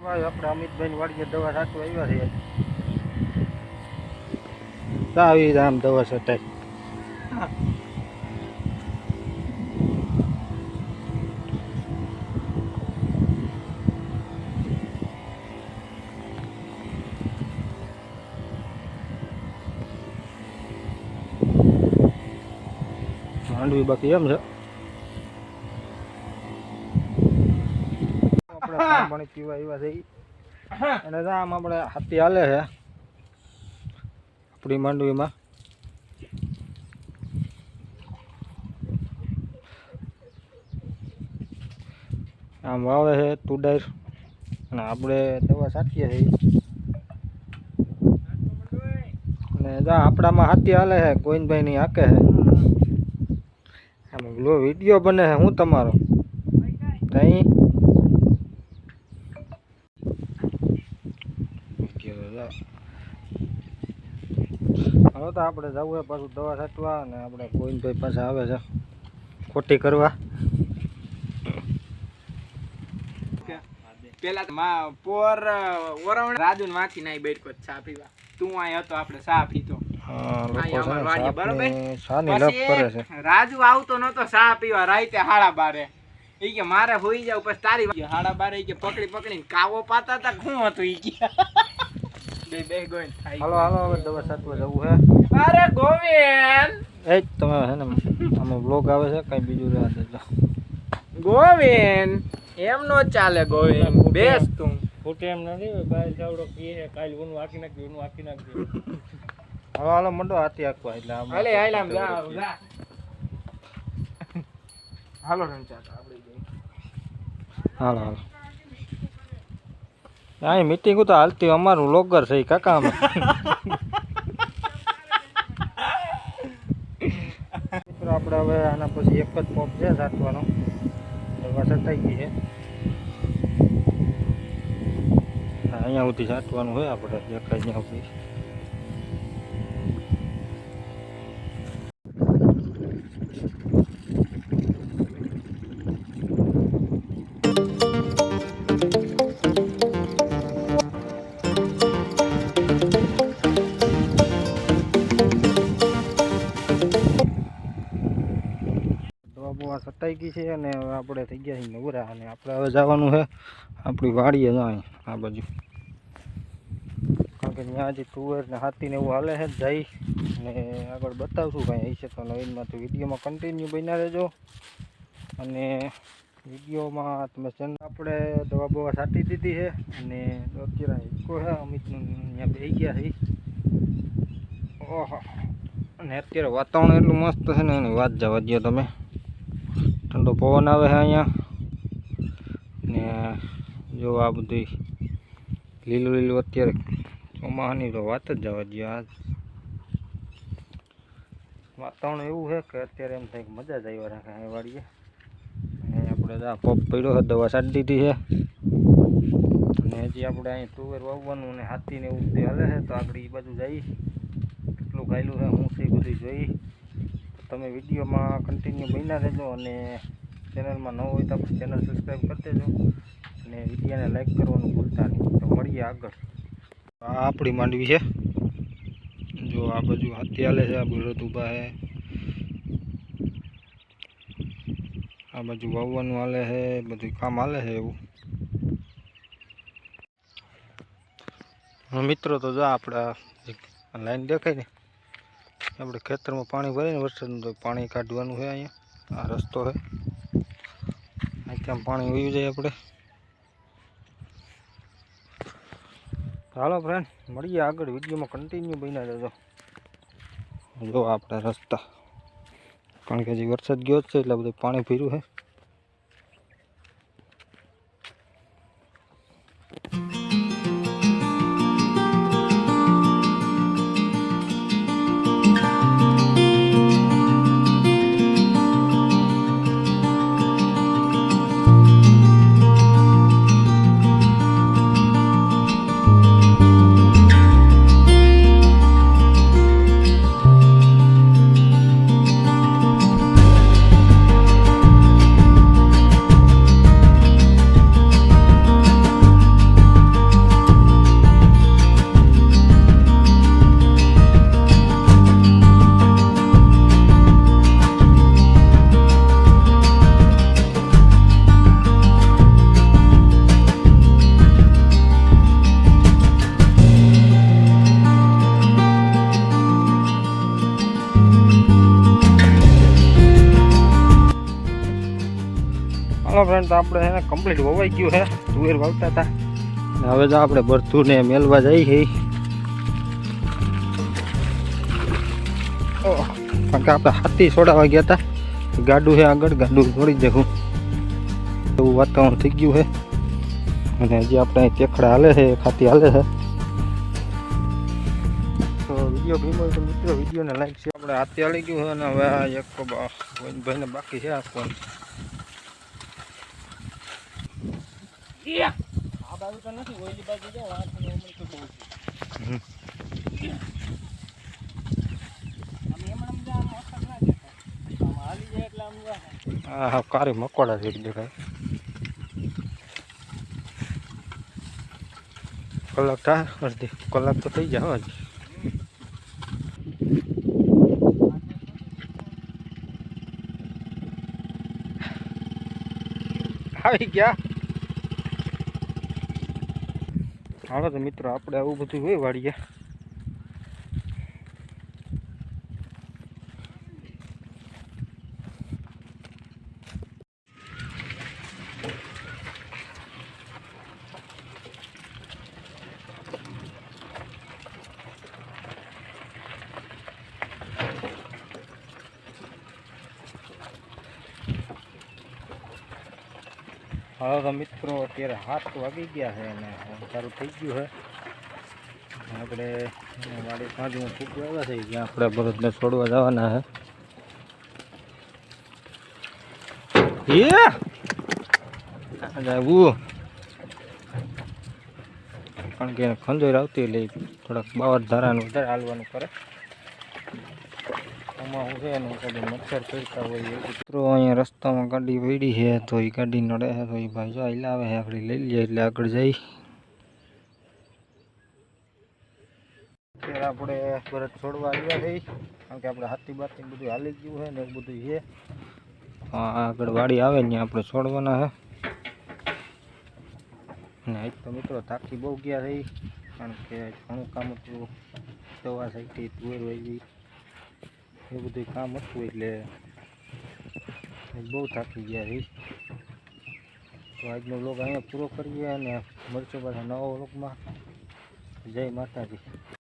ભાઈ આપણે અમિતભાઈ વાડીએ દવા સાચું આવ્યા છે તા આવી આમ દવા છટાઈ માંડવી બાકી એમ છે આપણે પાણી પીવા એવા થઈ અને આમ આપણે હાથી હાલે છે. આપણી માંડવીમાં. આમ વાવે છે તુડાર અને આપણે દવા સાચીએ છીએ. અને જા આપણામાં હાથી હાલે છે ગોવિંદભાઈ ની હાકે છે. આમ લો વીડિયો બને છે હું તમારો. તઈ હવે તો આપણે જવું છે પાછું દવા છાંટવા અને આપણે ગોવિંદભાઈ પાછા આવે છે ખોટી કરવા. પેલા માં પોર ઓરવણ રાજુ ને માથી નાઈ બેઠકો ચા પીવા. તું આય હતો આપણે ચા પીતો. રાજુ આવતો નતો ચા પીવા રાઈતે હાડા બારે. ઈ કે મારે હોઈ જાવ પછી તારી હાડા બારે કે પકડી પકડીને કાવો પાતા તા શું હતું ઈ કે. ખાઈ હાલો હાલો હવે દવા છાંટવા જવું હે. અરે ગોવિંદ! એ જ તમે હે ને અમે બ્લોગ આવે છે કઈ બીજું રહ્યા દેજો ગોવિંદ એમ નો ચાલે ગોવિંદ. બેસ તું. ખોટે એમ નથી ભાઈ ચાવડો પીએ કાલ ઊન વાકી નાખી ઊન વાકી નાખી હાલો હાલો મંડો હાથી આખવા એટલે આમ હાલે હાલે આમ જા હાલો રંચા આપણે હાલો હાલો. અહીં મીટિંગ તો હાલતી, અમારું લોગર છે કાકા અમે મિત્રો, આપણે હવે આના પછી એક જ પોપ છે સાચવાનો દવા સટાઈ ગઈ છે. અહીંયા સુધી સાચવાનું હોય, આપણે દેખાય ત્યાં સુધી. ગઈ છે અને આપણે થઈ ગયા છીએ નવરા અને આપણે હવે જવાનું છે આપણી વાડીએ જાય આ બાજુ. કારણ કે ત્યાં હજી તુવેર ને હાથી ને એવું હાલે છે જઈ અને આગળ બતાવશું કાંઈ હશે તો નવીનમાં તો વિડીયોમાં કન્ટિન્યુ બન્યા રહેજો. અને વિડીયોમાં તમે ચેનલ આપણે દવા બવા છાંટી દીધી છે અને અત્યારે ઇકો છે, અમિતનું ત્યાં બેસી ગયા છે. ઓહો. અને અત્યારે વાતાવરણ એટલું મસ્ત છે ને, એની વાત જવા દો તમે. ઠંડો પવન આવે છે અહીંયા ને જો આ બધું લીલું લીલું અત્યારે ચોમાસાની તો વાત જ જવા દો આ વાતાવરણ એવું છે કે અત્યારે એમ થાય કે મજા જ આવ્યા રાખે અહીં વાડીએ અને આપણે તો આ પપ પડ્યો છે દવા છાંટી દીધી છે અને હજી આપણે અહીં તુવેર વાવવાનું અને હાથીને એવું બધું હાલે છે તો આગળ એ બાજુ જઈ કેટલું ગાયલું છે હું છે એ બધું જોઈ તો તમે વિડીયોમાં કન્ટિન્યુ બન્યા રહેજો અને ચેનલમાં ન હોય તો આપણે ચેનલ સબસ્ક્રાઈબ કરી દેજો અને વિડીયોને લાઈક કરવાનું ભૂલતા નહીં. તો મળીએ આગળ. આ આપણી માંડવી છે. જો આ બાજુ હાથી હાલે છે, આ બળદ ઊભા છે. આ બાજુ વાવવાનું હાલે છે, બધું કામ હાલે છે એવું. મિત્રો, તો જો આપણા લાઈન દેખાય ને. આપણે ખેતરમાં પાણી ભરીને વરસાદનું તો પાણી કાઢવાનું છે અહીંયા. આ રસ્તો છે. અહીંથી આમ પાણી વયું જાય આપણે? હાલો ફ્રેન્ડ મળીએ આગળ વિડીયોમાં કન્ટિન્યુ બન્યા રહેજો. જો આપણા રસ્તા. કારણ કે હજી વરસાદ ગયો જ છે એટલે બધું પાણી ભર્યું છે. હાલો ફ્રેન્ડ તો આપણે એને કમ્પ્લીટ વવાઈ ગયું છે. તુવેર વાવતા હતા. ને હવે તો આપણે ભરથું ને મેલવા જઈ છે ઓહ, કારણ કે આપણે હાથી છોડાવવા ગયા હતા. ગાડું છે આગળ ગાડું છોડી જવું એવું વાતાવરણ થઈ ગયું છે અને હજી આપણે અહીં ચેખડા હાલે છે એક હાથી હાલે છે. તો વીડિયો ગમ્યો હોય તો મિત્રો વિડીયોને લાઈક છે આપણે હાથી હાલી ગયું છે અને હવે આ એક બા- ભાઈને બાકી છે આપવાનું આ બાજુ તો નથી ઓલી બાજુ જાઓ આ તમે તો બહુ છે જા જા હા, કારી મકોડા જેવી દેખાય. કલાક થાય અડધી કલાક તો થઈ જાય હજી આવી ગયા. હાલો તો મિત્રો આપણે આવું બધું હોય વાડીએ. હવે તો મિત્રો અત્યારે હાથ વાગી ગયા છે અને સારું થઈ ગયું છે. આપણે વાડી સાંજમાં ખૂબ આવ્યા છે, જ્યાં આપણે બળદને છોડવા જવાના છે. કારણ કે ખંજોર આવતી એટલે થોડાક બાવર ધારાનું વધારે હાલવાનું કરે. આમાં હું છે ને કદી મચ્છર કરતા હોય એવું મિત્રો, અહીંયા રસ્તામાં ગાડી વળી છે, તો એ ગાડી નડે છે, તો એ ભાઈ જો અહીં લાવે છે, આપણે લઈ લઈએ, એટલે આગળ જઈ. અત્યારે આપણે ભરત છોડવા આવ્યા છે, કારણ કે આપણે હાથી બાતી બધું હાલી ગયું છે ને એવું બધું છે. હા, આગળ વાડી આવે ને આપણે છોડવાના છે. અને આજ તો મિત્રો થાકી બહુ ગયા છે, કારણ કે ઘણું કામ હતું. દવા સાઈટી તુવેર વહી એ બધું કામ હતું એટલે બહુ થાકી ગયા છે તો આજનો લોક અહીંયા પૂરો કરીએ અને મળશું પાછા નવા લોકમાં જય માતાજી.